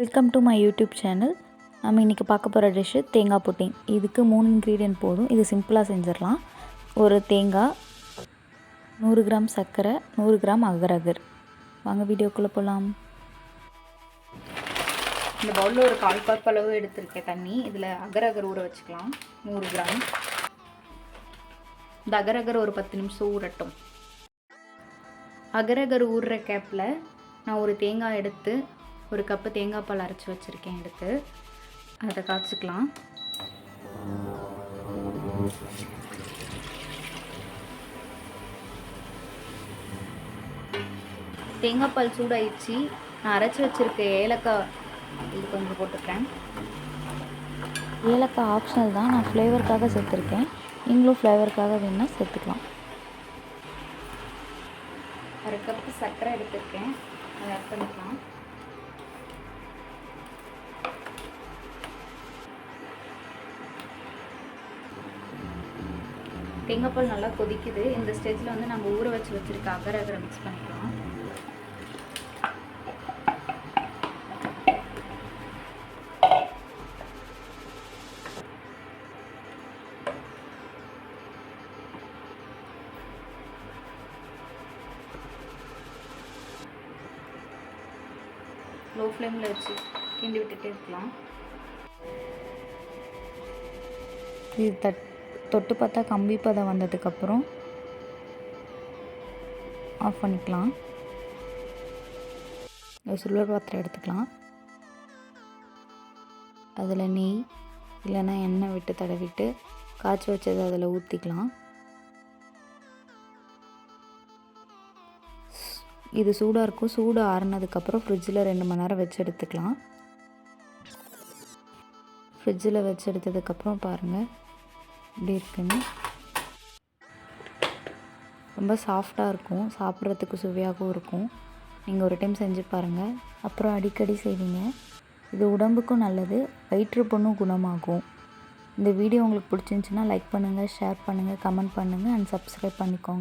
Welcome to my YouTube channel நம்ம இன்றைக்கி பார்க்க போகிற டிஷ்ஷு தேங்காய் புட்டிங் இதுக்கு மூணு இன்க்ரீடியன்ட் போதும். இது சிம்பிளாக செஞ்சிடலாம். ஒரு தேங்காய் நூறு கிராம் சர்க்கரை நூறு கிராம் அகரகர். வாங்க வீடியோக்குள்ளே போகலாம் இந்த பவுலில் ஒரு கால் கப் அளவு எடுத்திருக்கேன் தண்ணி. இதில் அகரகர் ஊற வச்சுக்கலாம். நூறு கிராம். இந்த அகரகர் ஒரு பத்து நிமிஷம் ஊறட்டும். அகரகர் ஊறுற கேப்பில் நான் ஒரு தேங்காய் எடுத்து ஒரு கப்பு தேங்காய் பால் அரைச்சி வச்சுருக்கேன் எடுத்து. அதை காய்ச்சிக்கலாம். தேங்காய் பால் சூடாயிடுச்சு. நான் அரைச்சி வச்சுருக்க ஏலக்காய் இது கொஞ்சம் போட்டுக்கிறேன். ஏலக்காய் ஆப்ஷனல் தான். நான் ஃப்ளேவருக்காக சேர்த்துருக்கேன். நீங்களும் ஃப்ளேவருக்காக வேணால் சேர்த்துக்கலாம். அரை கப்பு சர்க்கரை எடுத்திருக்கேன். அதை ஆட் பண்ணிக்கலாம். தேங்காய் நல்லா கொதிக்குது. இந்த ஸ்டேஜில் வந்து நம்ம ஊற வச்சு வச்சுருக்க அகர அகரை மிக்ஸ் பண்ணிக்கலாம். லோ ஃப்ளேமில் வச்சு கிண்டி விட்டுட்டே இருக்கலாம். இது தட் தொட்டு பார்த்தா கம்பி பதம் வந்ததுக்கப்புறம் ஆஃப் பண்ணிக்கலாம். சில்வர் பாத்திரம் எடுத்துக்கலாம். அதில் நெய் இல்லைன்னா எண்ணெய் விட்டு தடவிட்டு காய்ச்சி வச்சதை அதில் ஊற்றிக்கலாம் இது சூடாக இருக்கும். சூடு ஆறுனதுக்கப்புறம் ஃப்ரிட்ஜில் ரெண்டு மணி நேரம் வச்சு எடுத்துக்கலாம். ஃப்ரிட்ஜில் வச்சு எடுத்ததுக்கப்புறம் பாருங்கள் இப்படி இருக்குன்னு ரொம்ப சாஃப்டாக இருக்கும். சாப்பிட்றதுக்கு சுவையாகவும் இருக்கும். நீங்கள் ஒரு டைம் செஞ்சு பாருங்கள் அப்புறம் அடிக்கடி செய்வீங்க. இது உடம்புக்கும் நல்லது வயிற்று புண்ணும் குணமாகும். இந்த வீடியோ உங்களுக்கு பிடிச்சிருந்துச்சின்னா லைக் பண்ணுங்கள் ஷேர் பண்ணுங்கள் கமெண்ட் பண்ணுங்கள் அண்ட் சப்ஸ்கிரைப் பண்ணிக்கோங்க.